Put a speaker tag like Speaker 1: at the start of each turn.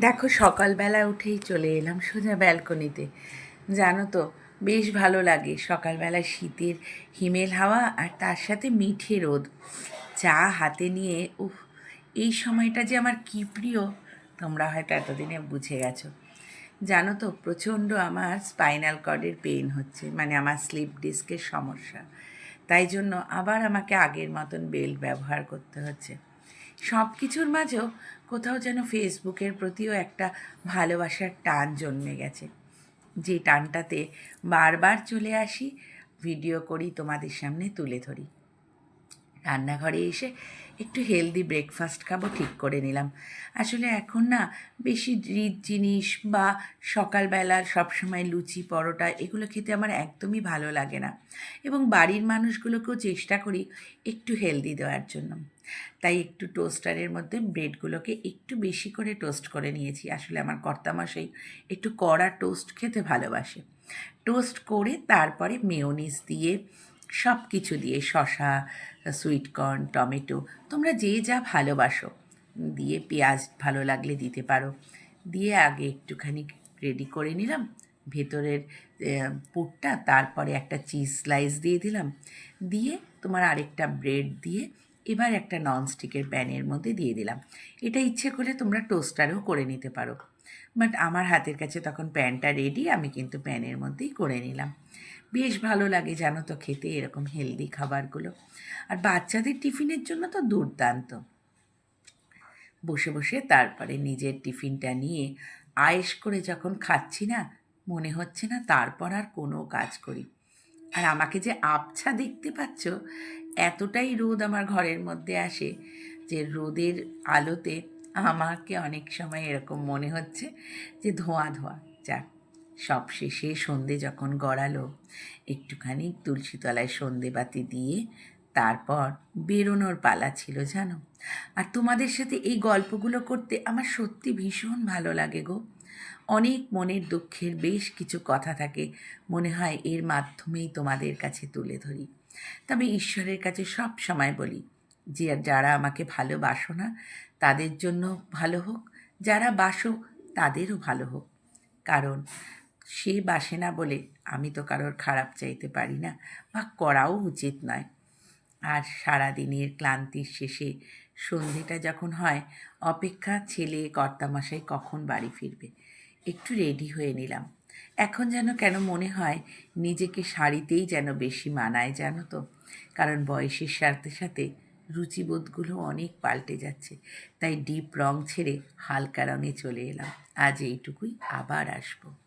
Speaker 1: দেখো সকালবেলা উঠেই চলে এলাম সোজা ব্যালকনিতে। জানো তো, বেশ ভালো লাগে সকালবেলা শীতের হিমেল হাওয়া আর তার সাথে মিঠে রোদ। চা হাতে নিয়ে, উফ, এই সময়টা যে আমার কী প্রিয়, তোমরা হয়তো এতদিনে বুঝে গেছো। জানো তো, প্রচণ্ড আমার স্পাইনাল কর্ডের পেইন হচ্ছে মানে আমার স্লিপ ডিস্কের সমস্যা। তাই জন্য আবার আমাকে আগের মতন বেল্ট ব্যবহার করতে হচ্ছে। সব কিছুর মাঝেও কোথাও যেন ফেসবুকের প্রতিও একটা ভালোবাসার টান জন্মে গেছে। যে টানটাতে বারবার চলে আসি, ভিডিও করি, তোমাদের সামনে তুলে ধরি। রান্নাঘরে এসে একটু হেলদি ব্রেকফাস্ট খাব, ঠিক করে নিলাম। আসলে এখন না বেশি রিচ জিনিস বা সকালবেলার সবসময় লুচি, পরোটা এগুলো খেতে আমার একদমই ভালো লাগে না। এবং বাড়ির মানুষগুলোকেও চেষ্টা করি একটু হেলদি দেওয়ার জন্য। তাই একটু টোস্টারের মধ্যে ব্রেডগুলোকে একটু বেশি করে টোস্ট করে নিয়েছি। আসলে আমার কর্তামশাই একটু কড়া টোস্ট খেতে ভালোবাসে। টোস্ট করে তারপরে মেয়োনিজ দিয়ে সব কিছু দিয়ে শশা সুইটকর্ন টমেটো তোমরা যে যা ভালোবাসো। দিয়ে পেঁয়াজ ভালো লাগলে দিতে পারো। দিয়ে আগে একটুখানি রেডি করে নিলাম। ভেতরের পুরটা, তারপরে একটা চিজ স্লাইস দিয়ে দিলাম। দিয়ে তোমার আরেকটা ব্রেড দিয়ে এবার একটা ননস্টিকের প্যানের মধ্যে দিয়ে দিলাম। এটা ইচ্ছে করলে তোমরা টোস্টারেও করে নিতে পারো। বাট আমার হাতের কাছে তখন প্যানটা রেডি আমি কিন্তু প্যানের মধ্যেই করে নিলাম। বেশ ভালো লাগে জানো তো খেতে এরকম হেলদি খাবারগুলো। আর বাচ্চাদের টিফিনের জন্য তো দুর্দান্ত। বসে বসে তারপরে নিজের টিফিনটা নিয়ে আয়েস করে যখন খাচ্ছি না, মনে হচ্ছে না তারপর আর কোনো কাজ করি। আর আমাকে যে আবছা দেখতে পাচ্ছ, এতটাই রোদ আমার ঘরের মধ্যে আসে যে রোদের আলোতে আমাকে অনেক সময় এরকম মনে হচ্ছে যে ধোঁয়া ধোঁয়া। যাক, সব শেষে সন্ধে যখন গড়ালো, একটুখানি তুলসীতলায় সন্ধে বাতি দিয়ে তারপর বেরোনোর পালা ছিল, জানো? আর তোমাদের সাথে এই গল্পগুলো করতে আমার সত্যি ভীষণ ভালো লাগে গো। অনেক মনের দুঃখের বেশ কিছু কথা থাকে, মনে হয় এর মাধ্যমেই তোমাদের কাছে তুলে ধরি। তবে ঈশ্বরের কাছে সব সময় বলি যে যারা আমাকে ভালোবাসো না, তাদের জন্য ভালো হোক। যারা বাসো, তাদেরও ভালো হোক। কারণ সে বাসে না বলে আমি তো কারোর খারাপ চাইতে পারি না বা করাও উচিত নয়। আর সারাদিনের ক্লান্তির শেষে সন্ধেটা যখন হয়, অপেক্ষা ছেলে কর্তামশাই কখন বাড়ি ফিরবে? একটু রেডি হয়ে নিলাম। এখন যেন কেন মনে হয় নিজেকে শাড়িতেই যেন বেশি মানায় জানো তো? কারণ বয়সের সাথে সাথে রুচিবোধগুলো অনেক পাল্টে যাচ্ছে, তাই ডিপ রং ছেড়ে হালকা রঙে চলে এলাম। আজ এইটুকুই, আবার আসব।